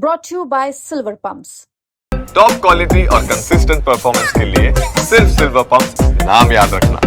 brought to you by Silver Pumps. Top quality और consistent performance के लिए सिर्फ सिल्वर पंप नाम याद रखना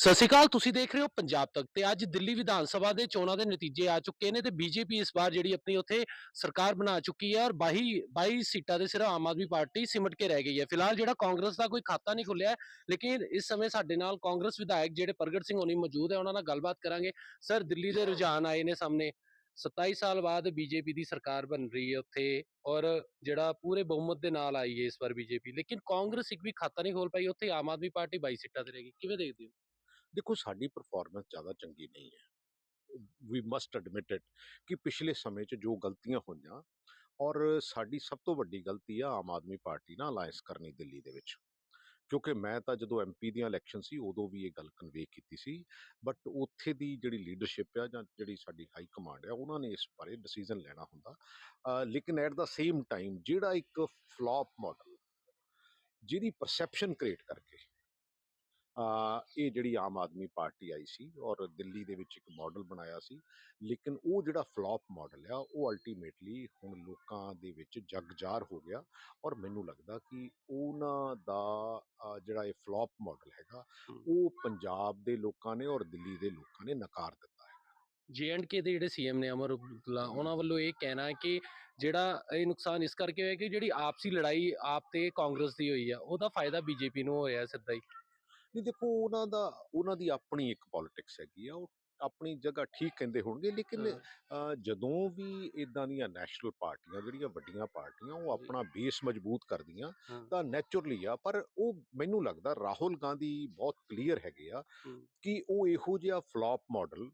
ਸਤਿ ਸ਼੍ਰੀ ਅਕਾਲ ਤੁਸੀਂ ਦੇਖ ਰਹੇ ਹੋ ਪੰਜਾਬ ਤੱਕ ਤੇ ਅੱਜ ਦਿੱਲੀ ਵਿਧਾਨ ਸਭਾ ਦੇ ਚੋਣਾਂ ਦੇ ਨਤੀਜੇ ਆ ਚੁੱਕੇ ਨੇ ਤੇ ਬੀਜੇਪੀ ਇਸ ਵਾਰ ਜਿਹੜੀ ਆਪਣੀ ਉੱਥੇ ਸਰਕਾਰ ਬਣਾ ਚੁੱਕੀ ਹੈ ਔਰ 22 22 ਸੀਟਾਂ ਦੇ ਸਿਰਫ ਆਮ ਆਦਮੀ ਪਾਰਟੀ ਸਿਮਟ ਕੇ ਰਹਿ ਗਈ ਹੈ ਫਿਲਹਾਲ ਜਿਹੜਾ ਕਾਂਗਰਸ ਦਾ ਕੋਈ ਖਾਤਾ ਨਹੀਂ ਖੁੱਲਿਆ ਹੈ, ਲੇਕਿਨ ਇਸ ਸਮੇਂ ਸਾਡੇ ਨਾਲ ਕਾਂਗਰਸ ਵਿਧਾਇਕ ਜਿਹੜੇ ਪ੍ਰਗਟ ਸਿੰਘ ਹੋਣੀ ਮੌਜੂਦ ਹੈ ਉਹਨਾਂ ਨਾਲ ਗੱਲਬਾਤ ਕਰਾਂਗੇ ਸਰ ਦਿੱਲੀ ਦੇ ਰੁਝਾਨ ਆਏ ਨੇ ਸਾਹਮਣੇ 27 ਸਾਲ ਬਾਅਦ ਬੀਜੇਪੀ ਦੀ ਸਰਕਾਰ ਬਣ ਰਹੀ ਹੈ ਉੱਥੇ ਔਰ ਜਿਹੜਾ ਪੂਰੇ ਬਹੁਮਤ ਦੇ ਨਾਲ ਆਈ ਹੈ ਇਸ ਵਾਰ ਬੀਜੇਪੀ ਲੇਕਿਨ ਕਾਂਗਰਸ ਇੱਕ ਵੀ ਖਾਤਾ ਨਹੀਂ ਖੋਲ ਪਾਈ, ਉੱਥੇ ਆਮ ਆਦਮੀ ਪਾਰਟੀ 22 ਸੀਟਾਂ ਤੇ ਰਹਿ ਗਈ ਕਿਵੇਂ ਦੇਖਦੇ ਹੋ? ਦੇਖੋ, ਸਾਡੀ ਪਰਫਾਰਮੈਂਸ ਜ਼ਿਆਦਾ ਚੰਗੀ ਨਹੀਂ ਹੈ। ਵੀ ਮਸਟ ਐਡਮਿਟ ਇਟ ਕਿ ਪਿਛਲੇ ਸਮੇਂ 'ਚ ਜੋ ਗਲਤੀਆਂ ਹੋਈਆਂ ਔਰ ਸਾਡੀ ਸਭ ਤੋਂ ਵੱਡੀ ਗਲਤੀ ਆ ਆਮ ਆਦਮੀ ਪਾਰਟੀ ਨਾਲ ਅਲਾਈਅੰਸ ਕਰਨੀ ਦਿੱਲੀ ਦੇ ਵਿੱਚ। ਕਿਉਂਕਿ ਮੈਂ ਤਾਂ ਜਦੋਂ ਐਮਪੀ ਦੀਆਂ ਇਲੈਕਸ਼ਨ ਸੀ, ਉਦੋਂ ਵੀ ਇਹ ਗੱਲ ਕਨਵੇ ਕੀਤੀ ਸੀ। ਬਟ ਉੱਥੇ ਦੀ ਜਿਹੜੀ ਲੀਡਰਸ਼ਿਪ ਆ ਜਾਂ ਜਿਹੜੀ ਸਾਡੀ ਹਾਈ ਕਮਾਂਡ ਆ, ਉਹਨਾਂ ਨੇ ਇਸ ਬਾਰੇ ਡਿਸੀਜਨ ਲੈਣਾ ਹੁੰਦਾ। ਲੇਕਿਨ ਐਟ ਦਾ ਸੇਮ ਟਾਈਮ ਜਿਹੜਾ ਇੱਕ ਫਲॉप ਮਾਡਲ ਜਿਹਦੀ ਪਰਸੈਪਸ਼ਨ ਕ੍ਰੀਏਟ ਕਰਕੇ ਇਹ ਜਿਹੜੀ ਆਮ ਆਦਮੀ ਪਾਰਟੀ ਆਈ ਸੀ ਔਰ ਦਿੱਲੀ ਦੇ ਵਿੱਚ ਇੱਕ ਮਾਡਲ ਬਣਾਇਆ ਸੀ ਲੇਕਿਨ ਉਹ ਜਿਹੜਾ ਫਲॉप ਮਾਡਲ ਆ ਉਹ ਅਲਟੀਮੇਟਲੀ ਹੁਣ ਲੋਕਾਂ ਦੇ ਵਿੱਚ ਜਗਜਾਰ ਹੋ ਗਿਆ ਔਰ ਮੈਨੂੰ ਲੱਗਦਾ ਕਿ ਉਹਨਾਂ ਦਾ ਜਿਹੜਾ ਇਹ ਫਲॉप ਮਾਡਲ ਹੈਗਾ। ਉਹ ਪੰਜਾਬ ਦੇ ਲੋਕਾਂ ਨੇ ਔਰ ਦਿੱਲੀ ਦੇ ਲੋਕਾਂ ਨੇ ਨਕਾਰ ਦਿੱਤਾ ਹੈ ਕੇ ਦੇ ਜਿਹੜੇ ਸੀਐਮ ਨੇ ਅਮਰ ਅਬਦੁੱਲਾ ਉਹਨਾਂ ਵੱਲੋਂ ਇਹ ਕਹਿਣਾ ਹੈ ਕਿ ਜਿਹੜਾ ਇਹ ਨੁਕਸਾਨ ਇਸ ਕਰਕੇ ਹੋਇਆ ਕਿ ਜਿਹੜੀ ਆਪਸੀ ਲੜਾਈ ਆਪ ਤੇ ਕਾਂਗਰਸ ਦੀ ਹੋਈ ਆ ਉਹਦਾ ਫਾਇਦਾ ਬੀਜੇਪੀ ਨੂੰ ਹੋ ਰਿਹਾ ਸਿੱਧਾ ਹੀ। ਨਹੀਂ ਦੇਖੋ ਉਹਨਾਂ ਦਾ ਉਹਨਾਂ ਦੀ ਆਪਣੀ ਇੱਕ ਪੋਲਿਟਿਕਸ ਹੈਗੀ ਆ ਉਹ ਆਪਣੀ ਜਗ੍ਹਾ ਠੀਕ ਕਹਿੰਦੇ ਹੋਣਗੇ ਲੇਕਿਨ ਜਦੋਂ ਵੀ ਇਦਾਂ ਦੀਆਂ ਨੈਸ਼ਨਲ ਪਾਰਟੀਆਂ ਜਿਹੜੀਆਂ ਵੱਡੀਆਂ ਪਾਰਟੀਆਂ ਉਹ ਆਪਣਾ ਬੇਸ ਮਜ਼ਬੂਤ ਕਰਦੀਆਂ। ਤਾਂ ਨੈਚੁਰਲੀ ਆ ਪਰ ਉਹ ਮੈਨੂੰ ਲੱਗਦਾ ਰਾਹੁਲ ਗਾਂਧੀ ਬਹੁਤ ਕਲੀਅਰ ਹੈਗੇ ਆ। ਕਿ ਉਹ ਇਹੋ ਜਿਹਾ ਫਲॉप ਮਾਡਲ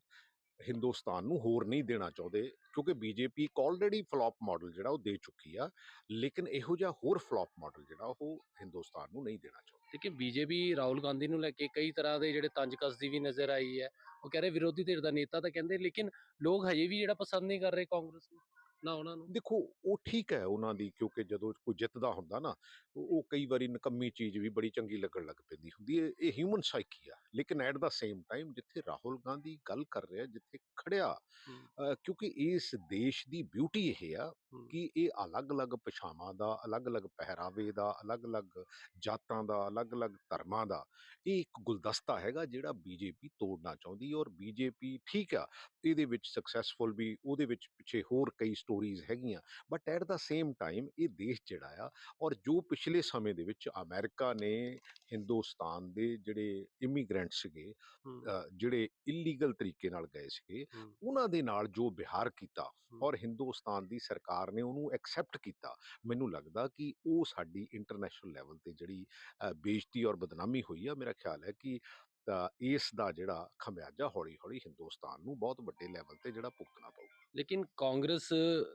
ਹਿੰਦੁਸਤਾਨ ਨੂੰ ਹੋਰ ਨਹੀਂ ਦੇਣਾ ਚਾਹੁੰਦੇ, ਕਿਉਂਕਿ ਬੀਜੇਪੀ ਇੱਕ ਆਲਰੇਡੀ ਫਲॉप ਮਾਡਲ ਜਿਹੜਾ ਉਹ ਦੇ ਚੁੱਕੀ ਆ, ਲੇਕਿਨ ਇਹੋ ਜਿਹਾ ਹੋਰ ਫਲॉप ਮਾਡਲ ਜਿਹੜਾ ਉਹ ਹਿੰਦੁਸਤਾਨ ਨੂੰ ਨਹੀਂ ਦੇਣਾ ਚਾਹੁੰਦੀ। ਲੇਕਿਨ ਬੀਜੇਪੀ ਰਾਹੁਲ ਗਾਂਧੀ ਨੂੰ ਲੈ ਕੇ ਕਈ ਤਰ੍ਹਾਂ ਦੇ ਜਿਹੜੇ ਤੰਜ ਕਸਦੀ ਵੀ ਨਜ਼ਰ ਆਈ ਹੈ, ਉਹ ਕਹਿ ਰਹੇ ਵਿਰੋਧੀ ਧਿਰ ਦਾ ਨੇਤਾ ਤਾਂ ਕਹਿੰਦੇ, ਲੇਕਿਨ ਲੋਕ ਹਜੇ ਵੀ ਜਿਹੜਾ ਪਸੰਦ ਨਹੀਂ ਕਰ ਰਹੇ ਕਾਂਗਰਸ ਨੂੰ। ਨਾ ਉਹਨਾਂ ਨੂੰ। ਦੇਖੋ ਉਹ ਠੀਕ ਹੈ ਉਹਨਾਂ ਦੀ ਕਿਉਂਕਿ ਜਦੋਂ ਕੋਈ ਜਿੱਤਦਾ ਹੁੰਦਾ ਨਾ ਉਹ ਕਈ ਵਾਰੀ ਨਕੰਮੀ ਚੀਜ਼ ਵੀ ਬੜੀ ਚੰਗੀ ਲੱਗਣ ਲੱਗ ਪੈਂਦੀ ਹੁੰਦੀ ਹੈ। ਇਹ ਹਿਊਮਨ ਸਾਈਕੀ ਆ। ਲੇਕਿਨ ਐਟ ਦਾ ਸੇਮ ਟਾਈਮ ਜਿੱਥੇ ਰਾਹੁਲ ਗਾਂਧੀ ਗੱਲ ਕਰ ਰਿਹਾ ਜਿੱਥੇ ਖੜਿਆ ਕਿਉਂਕਿ ਇਸ ਦੇਸ਼ ਦੀ ਬਿਊਟੀ ਇਹ ਆ। ਕਿ ਇਹ ਅਲੱਗ-ਅਲੱਗ ਪਛਾਵਾਂ ਦਾ ਅਲੱਗ-ਅਲੱਗ ਪਹਿਰਾਵੇ ਦਾ ਅਲੱਗ-ਅਲੱਗ ਜਾਤਾਂ ਦਾ ਅਲੱਗ-ਅਲੱਗ ਧਰਮਾਂ ਦਾ ਇਹ ਇੱਕ ਗੁਲਦਸਤਾ ਹੈਗਾ ਜਿਹੜਾ ਬੀਜੇਪੀ ਤੋੜਨਾ ਚਾਹੁੰਦੀ ਔਰ ਬੀਜੇਪੀ ਠੀਕ ਆ ਇਹਦੇ ਵਿੱਚ ਸਕਸੈਸਫੁਲ ਵੀ ਉਹਦੇ ਵਿੱਚ ਪਿੱਛੇ ਹੋਰ ਕਈ ਸਟੋਰੀਜ਼ ਹੈਗੀਆਂ but at the same time ਇਹ ਦੇਸ਼ ਜਿਹੜਾ ਆ ਔਰ ਜੋ ਪਿਛਲੇ ਸਮੇਂ ਦੇ ਵਿੱਚ ਅਮਰੀਕਾ ਨੇ ਹਿੰਦੁਸਤਾਨ ਦੇ ਜਿਹੜੇ ਇਮੀਗ੍ਰੈਂਟ ਸੀਗੇ ਜਿਹੜੇ ਇਲੀਗਲ ਤਰੀਕੇ ਨਾਲ ਗਏ ਸੀਗੇ ਉਹਨਾਂ ਦੇ ਨਾਲ ਜੋ ਵਿਹਾਰ ਕੀਤਾ। ਔਰ ਹਿੰਦੁਸਤਾਨ ਦੀ ਸਰਕਾਰ ਨੇ ਉਹਨੂੰ ਐਕਸੈਪਟ ਕੀਤਾ ਮੈਨੂੰ ਲੱਗਦਾ ਕਿ ਉਹ ਸਾਡੀ ਇੰਟਰਨੈਸ਼ਨਲ ਲੈਵਲ ਤੇ ਜਿਹੜੀ ਬੇਇੱਜ਼ਤੀ ਔਰ ਬਦਨਾਮੀ ਹੋਈ ਆ ਮੇਰਾ ਖਿਆਲ ਹੈ ਕਿ ਅ, ਇਸ ਦਾ ਜਿਹੜਾ ਖਮਿਆਜਾ ਹੌਲੀ ਹੌਲੀ ਹਿੰਦੁਸਤਾਨ ਨੂੰ ਬਹੁਤ ਵੱਡੇ ਲੈਵਲ ਤੇ ਜਿਹੜਾ ਭੁਗਤਣਾ ਪਊਗਾ ਲੇਕਿਨ ਕਾਂਗਰਸ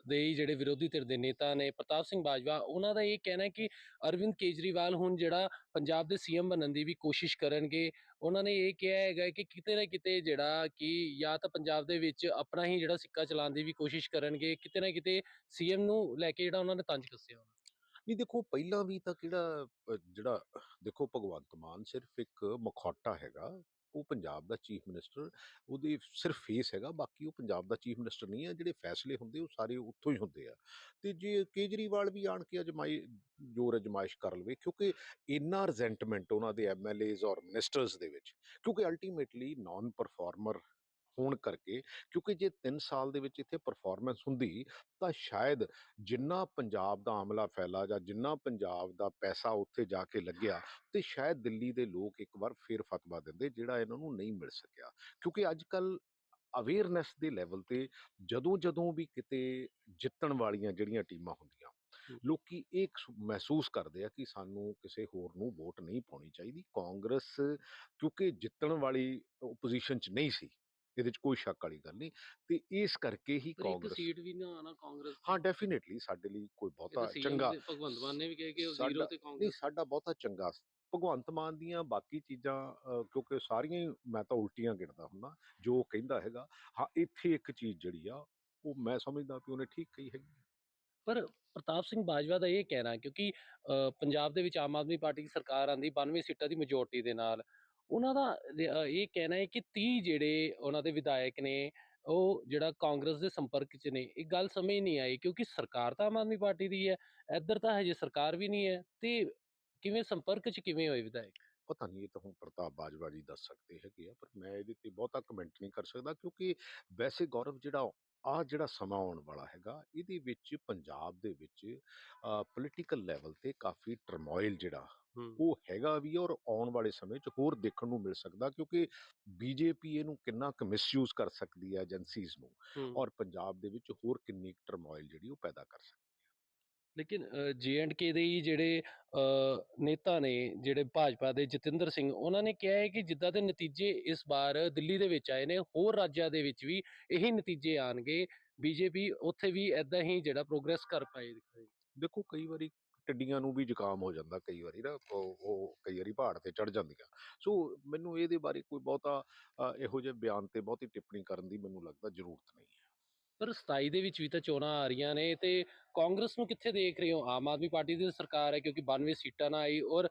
ਦੇ ਜਿਹੜੇ ਵਿਰੋਧੀ ਧਿਰ ਦੇ ਨੇਤਾ ਨੇ ਪ੍ਰਤਾਪ ਸਿੰਘ ਬਾਜਵਾ ਉਹਨਾਂ ਦਾ ਇਹ ਕਹਿਣਾ ਹੈ ਕਿ ਅਰਵਿੰਦ ਕੇਜਰੀਵਾਲ ਹੁਣ ਜਿਹੜਾ ਪੰਜਾਬ ਦੇ ਸੀਐਮ ਬਣਨ ਦੀ ਵੀ ਕੋਸ਼ਿਸ਼ ਕਰਨਗੇ। ਉਹਨਾਂ ਨੇ ਇਹ ਕਿਹਾ ਹੈਗਾ ਕਿ ਕਿਤੇ ਨਾ ਕਿਤੇ ਜਿਹੜਾ ਕਿ ਜਾਂ ਤਾਂ ਪੰਜਾਬ ਦੇ ਵਿੱਚ ਆਪਣਾ ਹੀ ਜਿਹੜਾ ਸਿੱਕਾ ਚਲਾਉਣ ਦੀ ਵੀ ਕੋਸ਼ਿਸ਼ ਕਰਨਗੇ ਕਿਤੇ ਨਾ ਕਿਤੇ ਸੀਐਮ ਨੂੰ ਲੈ ਕੇ ਜਿਹੜਾ ਉਹਨਾਂ ਨੇ ਤੰਜ ਕੱਸਿਆ ਹੋਣਾ। ਨਹੀਂ ਦੇਖੋ ਪਹਿਲਾਂ ਵੀ ਤਾਂ ਕਿਹੜਾ ਅ, ਜਿਹੜਾ ਦੇਖੋ ਭਗਵੰਤ ਮਾਨ ਸਿਰਫ ਇੱਕ ਮਖੌਟਾ ਹੈਗਾ ਉਹ ਪੰਜਾਬ ਦਾ ਚੀਫ ਮਿਨਿਸਟਰ ਉਹਦੇ ਸਿਰਫ ਫੇਸ ਹੈਗਾ ਬਾਕੀ ਉਹ ਪੰਜਾਬ ਦਾ ਚੀਫ ਮਿਨਿਸਟਰ ਨਹੀਂ ਹੈ ਜਿਹੜੇ ਫੈਸਲੇ ਹੁੰਦੇ ਉਹ ਸਾਰੇ ਉੱਥੋਂ ਹੀ ਹੁੰਦੇ ਆ। ਤੇ ਜੇ ਕੇਜਰੀਵਾਲ ਵੀ ਆਣ ਕੇ ਅਜਮਾਈ ਜੋਰ ਅਜਮਾਇਸ਼ ਕਰ ਲਵੇ ਕਿਉਂਕਿ ਇੰਨਾ ਰਿਜ਼ੈਂਟਮੈਂਟ ਉਹਨਾਂ ਦੇ ਐਮਐਲਏਜ਼ ਔਰ ਮਿਨਿਸਟਰਸ ਦੇ ਵਿੱਚ ਕਿਉਂਕਿ ਅਲਟੀਮੇਟਲੀ ਨਾਨ ਪਰਫਾਰਮਰ ਹੋਣ ਕਰਕੇ ਕਿਉਂਕਿ ਜੇ 3 ਸਾਲ ਦੇ ਵਿੱਚ ਇੱਥੇ ਪਰਫਾਰਮੈਂਸ ਹੁੰਦੀ ਤਾਂ ਸ਼ਾਇਦ ਜਿੰਨਾ ਪੰਜਾਬ ਦਾ ਆਮਲਾ ਫੈਲਾ ਜਾਂ ਜਿੰਨਾ ਪੰਜਾਬ ਦਾ ਪੈਸਾ ਉੱਥੇ ਜਾ ਕੇ ਲੱਗਿਆ ਤੇ ਸ਼ਾਇਦ ਦਿੱਲੀ ਦੇ ਲੋਕ ਇੱਕ ਵਾਰ ਫੇਰ ਫਤਵਾ ਦਿੰਦੇ ਜਿਹੜਾ ਇਹਨਾਂ ਨੂੰ ਨਹੀਂ ਮਿਲ ਸਕਿਆ। ਕਿਉਂਕਿ ਅੱਜ ਕੱਲ ਅਵੇਅਰਨੈਸ ਦੇ ਲੈਵਲ ਤੇ ਜਦੋਂ ਜਦੋਂ ਵੀ ਕਿਤੇ ਜਿੱਤਣ ਵਾਲੀਆਂ ਜਿਹੜੀਆਂ ਟੀਮਾਂ ਹੁੰਦੀਆਂ। ਲੋਕੀ ਇਹ ਮਹਿਸੂਸ ਕਰਦੇ ਆ ਕਿ ਸਾਨੂੰ ਕਿਸੇ ਹੋਰ ਨੂੰ ਵੋਟ ਨਹੀਂ ਪਾਉਣੀ ਚਾਹੀਦੀ। ਕਾਂਗਰਸ ਕਿਉਂਕਿ ਜਿੱਤਣ ਵਾਲੀ ਓਪੋਜੀਸ਼ਨ 'ਚ ਨਹੀਂ ਸੀ। ਇਹਦੇ 'ਚ ਕੋਈ ਸ਼ੱਕ ਵਾਲੀ ਗੱਲ ਨਹੀਂ ਤੇ ਇਸ ਕਰਕੇ ਹੀ ਇੱਕ ਕਾਂਗਰਸ ਸੀਟ ਵੀ ਨਾ ਆਣਾ ਕਾਂਗਰਸ ਹਾਂ ਡੈਫੀਨਿਟਲੀ ਸਾਡੇ ਲਈ ਕੋਈ ਬਹੁਤਾ ਚੰਗਾ ਭਗਵੰਤ ਮਾਨ ਨੇ ਵੀ ਕਿਹਾ ਕਿ ਉਹ ਜ਼ੀਰੋ ਤੇ ਨਹੀਂ ਕਾਂਗਰਸ ਸਾਡਾ ਬਹੁਤਾ ਚੰਗਾ ਭਗਵੰਤ ਮਾਨ ਦੀਆਂ ਬਾਕੀ ਚੀਜ਼ਾਂ ਕਿਉਂਕਿ ਸਾਰੀਆਂ ਹੀ ਮੈਂ ਤਾਂ ਉਲਟੀਆਂ ਗਿਣਦਾ ਹੁੰਦਾ ਜੋ ਕਹਿੰਦਾ ਹੈਗਾ ਹਾਂ ਇੱਥੇ ਇੱਕ ਚੀਜ਼ ਜਿਹੜੀ ਆ ਉਹ ਮੈਂ ਸਮਝਦਾ ਕਿ ਉਹਨੇ ਠੀਕ ਕਹੀ ਹੈਗੀ। ਪਰ ਪ੍ਰਤਾਪ ਸਿੰਘ ਬਾਜਵਾ ਦਾ ਇਹ ਕਹਿਣਾ ਕਿਉਂਕਿ ਪੰਜਾਬ ਦੇ ਵਿੱਚ ਆਮ ਆਦਮੀ ਪਾਰਟੀ ਦੀ ਸਰਕਾਰ ਆਂਦੀ 92 ਸੀਟਾਂ ਦੀ ਮੈਜੋਰਟੀ ਦੇ ਨਾਲ ਉਹਨਾਂ ਦਾ ਇਹ ਕਹਿਣਾ ਹੈ ਕਿ 30 ਜਿਹੜੇ ਉਹਨਾਂ ਦੇ ਵਿਧਾਇਕ ਨੇ, ਉਹ ਜਿਹੜਾ ਕਾਂਗਰਸ ਦੇ ਸੰਪਰਕ 'ਚ ਨੇ, ਇਹ ਗੱਲ ਸਮਝ ਨਹੀਂ ਆਈ ਕਿਉਂਕਿ ਸਰਕਾਰ ਤਾਂ ਆਮ ਆਦਮੀ ਪਾਰਟੀ ਦੀ ਹੈ, ਇੱਧਰ ਤਾਂ ਹਜੇ ਸਰਕਾਰ ਵੀ ਨਹੀਂ ਹੈ, ਤੇ ਕਿਵੇਂ ਸੰਪਰਕ 'ਚ ਕਿਵੇਂ ਹੋਏ ਵਿਧਾਇਕ? ਪਤਾ ਨਹੀਂ, ਇਹ ਤਾਂ ਹੁਣ ਪ੍ਰਤਾਪ ਬਾਜਵਾ ਜੀ ਦੱਸ ਸਕਦੇ ਹੈਗੇ ਆ, ਪਰ ਮੈਂ ਇਹਦੇ ਤੇ ਬਹੁਤਾ ਕਮੈਂਟ ਨਹੀਂ ਕਰ ਸਕਦਾ ਕਿਉਂਕਿ ਵੈਸੇ ਗੌਰਵ ਜਿਹੜਾ ਆ ਜਿਹੜਾ ਸਮਾਂ ਆਉਣ ਵਾਲਾ ਹੈਗਾ ਇਹਦੇ ਵਿੱਚ ਪੰਜਾਬ ਦੇ ਵਿੱਚ ਪੋਲੀਟੀਕਲ ਲੈਵਲ ਤੇ ਕਾਫੀ ਟਰਮੋਇਲ ਜਿਹੜਾ ਉਹ ਹੈਗਾ ਵੀ ਔਰ ਆਉਣ ਵਾਲੇ ਸਮੇਂ 'ਚ ਹੋਰ ਦੇਖਣ ਨੂੰ ਮਿਲ ਸਕਦਾ ਕਿਉਂਕਿ ਬੀਜੇਪੀ ਇਹਨੂੰ ਕਿੰਨਾ ਕੁ ਮਿਸਯੂਜ਼ ਕਰ ਸਕਦੀ ਹੈ ਏਜੰਸੀਜ਼ ਨੂੰ ਔਰ ਪੰਜਾਬ ਦੇ ਵਿੱਚ ਹੋਰ ਕਿੰਨੀ ਟਰਮੋਇਲ ਜਿਹੜੀ ਉਹ ਪੈਦਾ ਕਰ ਸਕਦੀ ਲੇਕਿਨ ਕੇ ਦੇ ਹੀ ਜਿਹੜੇ ਨੇਤਾ ਨੇ, ਜਿਹੜੇ ਭਾਜਪਾ ਦੇ ਜਤਿੰਦਰ ਸਿੰਘ, ਉਹਨਾਂ ਨੇ ਕਿਹਾ ਹੈ ਕਿ ਜਿੱਦਾਂ ਦੇ ਨਤੀਜੇ ਇਸ ਵਾਰ ਦਿੱਲੀ ਦੇ ਵਿੱਚ ਆਏ ਨੇ, ਹੋਰ ਰਾਜਾਂ ਦੇ ਵਿੱਚ ਵੀ ਇਹੀ ਨਤੀਜੇ ਆਣਗੇ ਬੀਜੇਪੀ ਉੱਥੇ ਵੀ ਐਦਾਂ ਹੀ ਜਿਹੜਾ ਪ੍ਰੋਗਰੈਸ ਕਰ ਪਾਏਗੀ ਦੇਖੋ ਕਈ ਵਾਰੀ ਟਿੱਡੀਆਂ ਨੂੰ ਵੀ ਜ਼ੁਕਾਮ ਹੋ ਜਾਂਦਾ, ਕਈ ਵਾਰੀ ਨਾ ਉਹ ਕਈ ਵਾਰੀ ਪਹਾੜ ਤੇ ਚੜ ਜਾਂਦੀਆਂ। ਸੋ, ਮੈਨੂੰ ਇਹਦੇ ਬਾਰੇ ਕੋਈ ਬਹੁਤਾ ਇਹੋ ਜਿਹੇ ਬਿਆਨ ਤੇ ਬਹੁਤੀ ਟਿੱਪਣੀ ਕਰਨ ਦੀ ਮੈਨੂੰ ਲੱਗਦਾ ਜ਼ਰੂਰਤ ਨਹੀਂ ਹੈ। ਪਰ 27 ਦੇ ਵਿੱਚ ਵੀ ਤਾਂ ਚੋਣਾਂ ਆ ਰਹੀਆਂ ਨੇ ਤੇ ਕਾਂਗਰਸ ਨੂੰ ਕਿੱਥੇ ਦੇਖ ਰਹੇ ਹੋ? ਆਮ ਆਦਮੀ ਪਾਰਟੀ ਦੀ ਸਰਕਾਰ ਹੈ ਕਿਉਂਕਿ 92 ਸੀਟਾਂ ਨਾ ਆਈ ਔਰ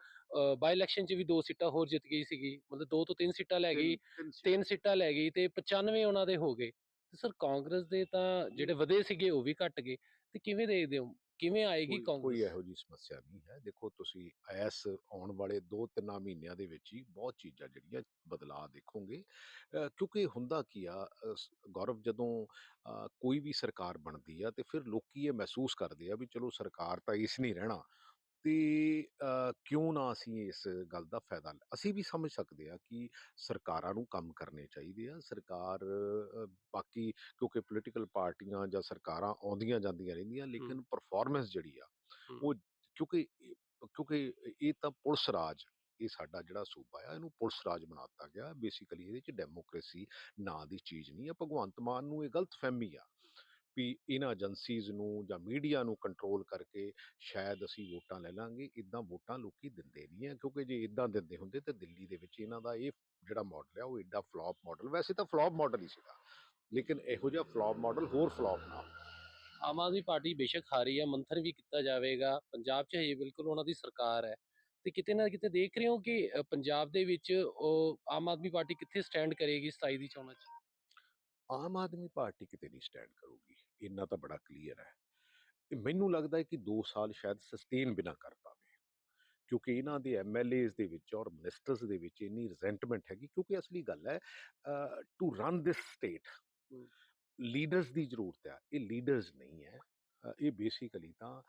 ਬਾਈ ਇਲੈਕਸ਼ਨ 'ਚ ਵੀ ਦੋ ਸੀਟਾਂ ਹੋਰ ਜਿੱਤ ਗਈ ਸੀਗੀ ਮਤਲਬ ਦੋ ਤੋਂ ਤਿੰਨ ਸੀਟਾਂ ਲੈ ਗਈ ਤਿੰਨ- ਸੀਟਾਂ। ਤਿੰਨ ਸੀਟਾਂ ਲੈ ਗਈ ਤੇ 95 ਉਹਨਾਂ ਦੇ ਹੋ ਗਏ। ਤੇ ਸਰ ਕਾਂਗਰਸ ਦੇ ਤਾਂ ਜਿਹੜੇ ਵਧੇ ਸੀਗੇ ਉਹ ਵੀ ਘਟ ਗਏ। ਤੇ ਕਿਵੇਂ ਦੇਖਦੇ ਹੋ? ਕਿਵੇਂ ਆਏਗੀ ਕੋਈ- ਕੋਈ ਕਾਂਗਰਸ? ਇਹੋ ਜੀ ਸਮੱਸਿਆ ਨਹੀਂ ਹੈ। ਦੇਖੋ ਤੁਸੀਂ ਐਸ ਆਉਣ ਵਾਲੇ 2-3 ਮਹੀਨਿਆਂ ਦੇ ਵਿੱਚ ਹੀ ਬਹੁਤ ਚੀਜ਼ਾਂ ਜਿਹੜੀਆਂ ਬਦਲਾਅ ਦੇਖੋਗੇ। ਅ, ਕਿਉਂਕਿ ਹੁੰਦਾ ਕੀ ਆ ਅ, ਸ- ਗੌਰਵ ਜਦੋਂ ਅ, ਕੋਈ ਵੀ ਸਰਕਾਰ ਬਣਦੀ ਆ ਤੇ ਫਿਰ ਲੋਕੀ ਇਹ ਮਹਿਸੂਸ ਕਰਦੇ ਆ ਵੀ ਚਲੋ ਸਰਕਾਰ ਤਾਂ ਇਸ ਨਹੀਂ ਰਹਿਣਾ। ਤੇ ਕਿਉਂ ਨਾ ਅਸੀਂ ਇਸ ਗੱਲ ਦਾ ਫਾਇਦਾ ਲੈ ਅਸੀਂ ਵੀ ਸਮਝ ਸਕਦੇ ਆ ਕਿ ਸਰਕਾਰਾਂ ਨੂੰ ਕੰਮ ਕਰਨੇ ਚਾਹੀਦੇ ਆ ਸਰਕਾਰ ਬਾਕੀ ਕਿਉਂਕਿ ਪੋਲੀਟੀਕਲ ਪਾਰਟੀਆਂ ਜਾਂ ਸਰਕਾਰਾਂ ਆਉਂਦੀਆਂ ਜਾਂਦੀਆਂ ਰਹਿੰਦੀਆਂ ਲੇਕਿਨ ਪਰਫਾਰਮੈਂਸ ਜਿਹੜੀ ਆ। ਉਹ ਕਿਉਂਕਿ ਕਿਉਂਕਿ ਇਹ ਤਾਂ ਪੁਲਿਸ ਰਾਜ ਇਹ ਸਾਡਾ ਜਿਹੜਾ ਸੂਬਾ ਆ ਇਹਨੂੰ ਪੁਲਿਸ ਰਾਜ ਬਣਾ ਦਿੱਤਾ ਗਿਆ ਬੇਸਿਕਲੀ ਇਹਦੇ ਚ ਡੈਮੋਕ੍ਰੇਸੀ ਨਾਂ ਦੀ ਚੀਜ਼ ਨਹੀਂ ਆ ਭਗਵੰਤ ਮਾਨ ਨੂੰ ਇਹ ਗਲਤ ਫਹਿਮੀ ਆ ਵੀ ਇਹਨਾਂ ਏਜੰਸੀਜ਼ ਨੂੰ ਜਾਂ ਮੀਡੀਆ ਨੂੰ ਕੰਟਰੋਲ ਕਰਕੇ ਸ਼ਾਇਦ ਅਸੀਂ ਵੋਟਾਂ ਲੈ ਲਾਂਗੇ ਇਦਾਂ ਵੋਟਾਂ ਲੋਕੀ ਦਿੰਦੇ ਨਹੀਂ ਹੈ ਕਿਉਂਕਿ ਜੇ ਇਦਾਂ ਦਿੰਦੇ ਹੁੰਦੇ ਤਾਂ ਦਿੱਲੀ ਦੇ ਵਿੱਚ ਇਹਨਾਂ ਦਾ ਇਹ ਜਿਹੜਾ ਮਾਡਲ ਹੈ ਉਹ ਐਡਾ ਫਲॉप ਮਾਡਲ ਵੈਸੇ ਤਾਂ ਫਲॉप ਮਾਡਲ ਹੀ ਸੀਗਾ ਲੇਕਿਨ ਇਹੋ ਜਿਹਾ ਫਲॉप ਮਾਡਲ ਹੋਰ ਫਲॉप ਨਾ ਆਮ ਆਦਮੀ ਪਾਰਟੀ ਬੇਸ਼ੱਕ ਹਾਰੀ ਹੈ ਮੰਥਨ ਵੀ ਕੀਤਾ ਜਾਵੇਗਾ ਪੰਜਾਬ 'ਚ ਹਜੇ ਬਿਲਕੁਲ ਉਹਨਾਂ ਦੀ ਸਰਕਾਰ ਹੈ ਤੇ ਕਿਤੇ ਨਾ ਕਿਤੇ ਦੇਖ ਰਹੇ ਹੋ ਕਿ ਪੰਜਾਬ ਦੇ ਵਿੱਚ ਉਹ ਆਮ ਆਦਮੀ ਪਾਰਟੀ ਕਿੱਥੇ ਸਟੈਂਡ ਕਰੇਗੀ 27 ਦੀ ਚੋਣਾਂ 'ਚ? ਆਮ ਆਦਮੀ ਪਾਰਟੀ ਕਿਤੇ ਨਹੀਂ ਸਟੈਂਡ ਕਰੂਗੀ। ਇੰਨਾ ਤਾਂ ਬੜਾ ਕਲੀਅਰ ਹੈ। ਮੈਨੂੰ ਲੱਗਦਾ ਹੈ ਕਿ 2 ਸਾਲ ਸ਼ਾਇਦ ਸਸਟੇਨ ਬਿਨਾ ਕਰ ਪਾਵੇ। ਕਿਉਂਕਿ ਇਹਨਾਂ ਦੇ ਐਮਐਲਏਜ਼ ਦੇ ਵਿੱਚ ਔਰ ਮਿਨਿਸਟਰਸ ਦੇ ਵਿੱਚ ਇੰਨੀ ਰਿਜ਼ੈਂਟਮੈਂਟ ਹੈਗੀ ਕਿਉਂਕਿ ਅਸਲੀ ਗੱਲ ਹੈ to run this state. Leaders ਦੀ ਜ਼ਰੂਰਤ ਹੈ ਇਹ ਲੀਡਰਸ ਨਹੀਂ ਹੈ। ਇਹ ਬੇਸਿਕਲੀ ਤਾਂ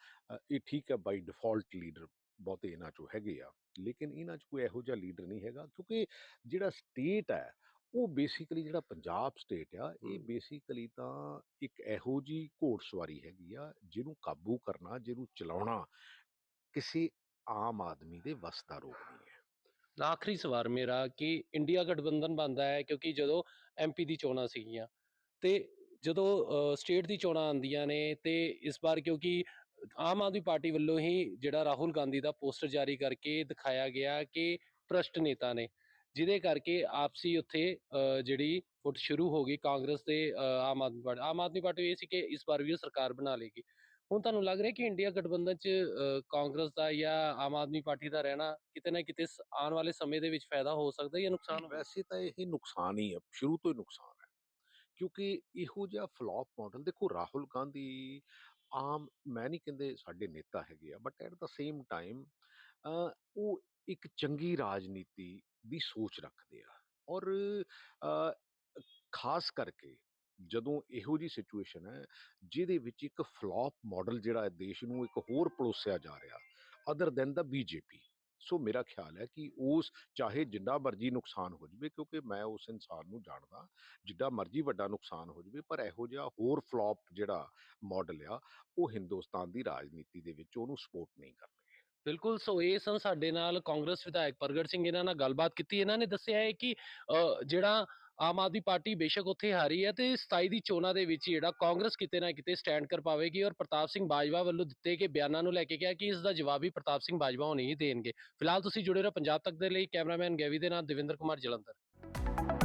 ਇਹ ਠੀਕ ਹੈ ਬਾਈ ਡਿਫਾਲਟ ਲੀਡਰ ਬਹੁਤੇ ਇਹਨਾਂ ਚੋਂ ਹੈਗੇ ਆ। ਲੇਕਿਨ ਇਹਨਾਂ 'ਚ ਕੋਈ ਇਹੋ ਜਿਹਾ ਲੀਡਰ ਨਹੀਂ ਹੈਗਾ ਕਿਉਂਕਿ ਜਿਹੜਾ ਸਟੇਟ ਹੈ ਉਹ ਬੇਸਿਕਲੀ ਜਿਹੜਾ ਪੰਜਾਬ ਸਟੇਟ ਆ ਇਹ। ਬੇਸਿਕਲੀ ਤਾਂ ਇੱਕ ਇਹੋ ਜੀ ਘੋੜਸਵਾਰੀ ਹੈਗੀ ਆ ਜਿਹਨੂੰ ਕਾਬੂ ਕਰਨਾ ਜਿਹਨੂੰ ਚਲਾਉਣਾ ਕਿਸੇ ਆਮ ਆਦਮੀ ਦੇ ਵੱਸ ਦਾ ਰੋਗ ਨਹੀਂ ਹੈ ਆਖਰੀ ਸਵਾਲ ਮੇਰਾ ਕਿ ਇੰਡੀਆ ਗਠਬੰਧਨ ਬਣਦਾ ਹੈ ਕਿਉਂਕਿ ਜਦੋਂ ਐਮਪੀ ਦੀ ਚੋਣਾਂ ਸੀਗੀਆਂ ਤੇ ਜਦੋਂ ਸਟੇਟ ਦੀ ਚੋਣਾਂ ਆਉਂਦੀਆਂ ਨੇ ਤੇ ਇਸ ਵਾਰ ਕਿਉਂਕਿ ਆਮ ਆਦਮੀ ਪਾਰਟੀ ਵੱਲੋਂ ਹੀ ਜਿਹੜਾ ਰਾਹੁਲ ਗਾਂਧੀ ਦਾ ਪੋਸਟਰ ਜਾਰੀ ਕਰਕੇ ਦਿਖਾਇਆ ਗਿਆ ਕਿ ਭ੍ਰਸ਼ਟ ਨੇਤਾ ਨੇ ਜਿਹਦੇ ਕਰਕੇ ਆਪਸੀ ਉੱਥੇ ਜਿਹੜੀ ਫੁੱਟ ਸ਼ੁਰੂ ਹੋ ਗਈ ਕਾਂਗਰਸ ਤੇ ਆਮ ਆਦਮੀ ਪਾਰਟੀ, ਆਮ ਆਦਮੀ ਪਾਰਟੀ ਇਹ ਸੀ ਕਿ ਇਸ ਵਾਰ ਵੀ ਉਹ ਸਰਕਾਰ ਬਣਾ ਲੇਗੀ। ਹੁਣ ਤੁਹਾਨੂੰ ਲੱਗ ਰਿਹਾ ਕਿ ਇੰਡੀਆ ਗਠਬੰਧਨ 'ਚ ਕਾਂਗਰਸ ਦਾ ਜਾਂ ਆਮ ਆਦਮੀ ਪਾਰਟੀ ਦਾ ਰਹਿਣਾ ਕਿਤੇ ਨਾ ਕਿਤੇ ਸ- ਆਉਣ ਵਾਲੇ ਸਮੇਂ ਦੇ ਵਿੱਚ ਫਾਇਦਾ ਹੋ ਸਕਦਾ ਜਾਂ ਨੁਕਸਾਨ ਵੈਸੇ ਤਾਂ ਇਹ ਨੁਕਸਾਨ ਹੀ ਹੈ, ਸ਼ੁਰੂ ਤੋਂ ਹੀ ਨੁਕਸਾਨ ਹੈ। ਕਿਉਂਕਿ ਇਹੋ ਜਿਹਾ ਫਲॉप ਮਾਡਲ ਦੇਖੋ ਰਾਹੁਲ ਗਾਂਧੀ ਆਮ, ਮੈਂ ਨਹੀਂ ਕਹਿੰਦੇ ਸਾਡੇ ਨੇਤਾ ਹੈਗੇ ਆ but at the same time ਉਹ ਇੱਕ ਚੰਗੀ ਰਾਜਨੀਤੀ ਦੀ ਸੋਚ ਰੱਖਦੇ ਆ। ਔਰ ਖਾਸ ਕਰਕੇ ਜਦੋਂ ਇਹੋ ਜੀ ਸਿਚੁਏਸ਼ਨ ਹੈ, ਜਿਹਦੇ ਵਿੱਚ ਇੱਕ ਫਲॉप ਮਾਡਲ ਜਿਹੜਾ ਦੇਸ਼ ਨੂੰ ਇੱਕ ਹੋਰ ਪਲੋਸਿਆ ਜਾ ਰਿਹਾ other than the BJP so ਮੇਰਾ ਖਿਆਲ ਹੈ ਕਿ ਉਸ, ਚਾਹੇ ਜਿੰਨਾ ਮਰਜ਼ੀ ਨੁਕਸਾਨ ਹੋ ਜਵੇ, ਕਿਉਂਕਿ ਮੈਂ ਉਸ ਇਨਸਾਨ ਨੂੰ ਜਾਣਦਾ ਜਿੱਡਾ ਮਰਜ਼ੀ ਵੱਡਾ ਨੁਕਸਾਨ ਹੋ ਜਵੇ, ਪਰ ਇਹੋ ਜਿਹਾ ਹੋਰ ਫਲॉप ਜਿਹੜਾ ਮਾਡਲ ਆ, ਉਹ ਹਿੰਦੁਸਤਾਨ ਦੀ ਰਾਜਨੀਤੀ ਦੇ ਵਿੱਚ ਉਹਨੂੰ ਸਪੋਰਟ ਨਹੀਂ ਕਰਦਾ ਬਿਲਕੁਲ, ਸੋ ਇਹ ਸਨ ਸਾਡੇ ਨਾਲ ਕਾਂਗਰਸ ਵਿਧਾਇਕ ਪ੍ਰਗਟ ਸਿੰਘ, ਇਹਨਾਂ ਨਾਲ ਗੱਲਬਾਤ ਕੀਤੀ। ਇਹਨਾਂ ਨੇ ਦੱਸਿਆ ਹੈ ਕਿ ਜਿਹੜਾ ਆਮ ਆਦਮੀ ਪਾਰਟੀ ਬੇਸ਼ੱਕ ਉੱਥੇ ਹਾਰੀ ਹੈ ਤੇ 27 ਦੀ ਚੋਣਾਂ ਦੇ ਵਿੱਚ ਜਿਹੜਾ ਕਾਂਗਰਸ ਕਿਤੇ ਨਾ ਕਿਤੇ ਸਟੈਂਡ ਕਰ ਪਾਵੇਗੀ ਔਰ ਪ੍ਰਤਾਪ ਸਿੰਘ ਬਾਜਵਾ ਵੱਲੋਂ ਦਿੱਤੇ ਗਏ ਬਿਆਨਾਂ ਨੂੰ ਲੈ ਕੇ ਕਿਹਾ ਕਿ ਇਸ ਦਾ ਜਵਾਬ ਵੀ ਪ੍ਰਤਾਪ ਸਿੰਘ ਬਾਜਵਾ ਹੋਣੀ ਹੀ ਦੇਣਗੇ। ਫਿਲਹਾਲ ਤੁਸੀਂ ਜੁੜੇ ਰਹੋ ਪੰਜਾਬ ਤੱਕ ਦੇ ਲਈ। ਕੈਮਰਾਮੈਨ ਗੈਵੀ ਦੇ ਨਾਲ ਦਵਿੰਦਰ ਕੁਮਾਰ ਜਲੰਧਰ।